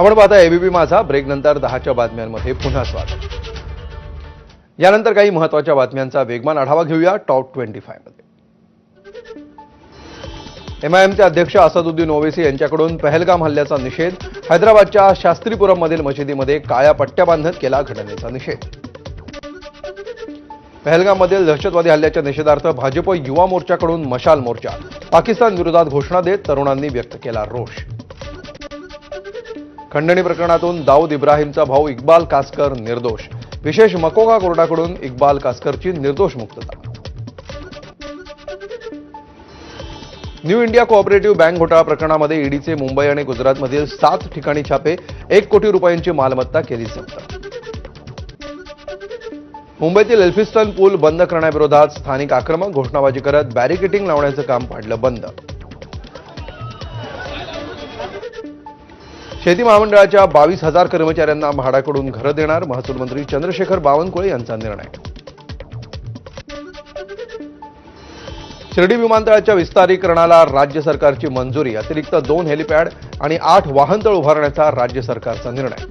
आपण पाहता एबीपी माझा. ब्रेक नंतर दहाच्या बातम्यांमध्ये पुन्हा स्वागत. यानंतर काही महत्त्वाच्या बातम्यांचा वेगवान आढावा घेऊया टॉप ट्वेंटी फायमध्ये. एमआयएमचे अध्यक्ष असदुद्दीन ओवेसी यांच्याकडून पहलगाम हल्ल्याचा निषेध. हैदराबादच्या शास्त्रीपुरममधील मशिदीमध्ये काळ्या पट्ट्या बांधत केला घटनेचा निषेध. पहलगाममधील दहशतवादी हल्ल्याच्या निषेधार्थ भाजप युवा मोर्चाकडून मशाल मोर्चा. पाकिस्तान विरोधात घोषणा देत तरुणांनी व्यक्त केला रोष. खंडणी प्रकरणातून दाऊद इब्राहिमचा भाऊ इक्बाल कासकर निर्दोष. विशेष मकोका कोर्टाकडून इक्बाल कासकरची निर्दोष मुक्तता. न्यू इंडिया कोऑपरेटिव्ह बँक घोटाळा प्रकरणामध्ये ईडीचे मुंबई आणि गुजरातमधील सात ठिकाणी छापे एक कोटी रुपयांची मालमत्ता केली जप्त. मुंबईतील एल्फिस्टन पूल बंद करण्याविरोधात स्थानिक आक्रमक घोषणाबाजी करत बॅरिकेटिंग लावण्याचं काम पाडलं बंद. शेती महामंडळाच्या बावीस हजार कर्मचाऱ्यांना म्हाडाकडून घरं देणार महसूल मंत्री चंद्रशेखर बावनकुळे यांचा निर्णय. शिर्डी विमानतळाच्या विस्तारीकरणाला राज्य सरकारची मंजुरी अतिरिक्त दोन हेलिपॅड आणि आठ वाहनतळ उभारण्याचा राज्य सरकारचा निर्णय.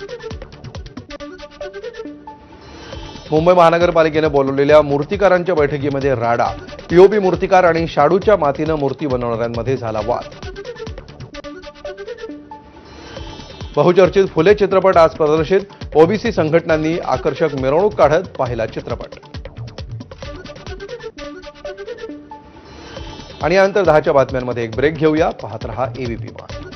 मुंबई महानगरपालिकेनं बोलवलेल्या मूर्तिकारांच्या बैठकीमध्ये राडा पीओपी मूर्तिकार आणि शाडूच्या मातीनं मूर्ती बनवणाऱ्यांमध्ये झाला वाद. बहुचर्चित फुले चित्रपट आज प्रदर्शित. ओबीसी संघटनांनी आकर्षक मिरवणूक काढत पाहिला चित्रपट. आणि यानंतर दहाच्या बातम्यांमध्ये एक ब्रेक घेऊया. पाहत रहा एबीपी मा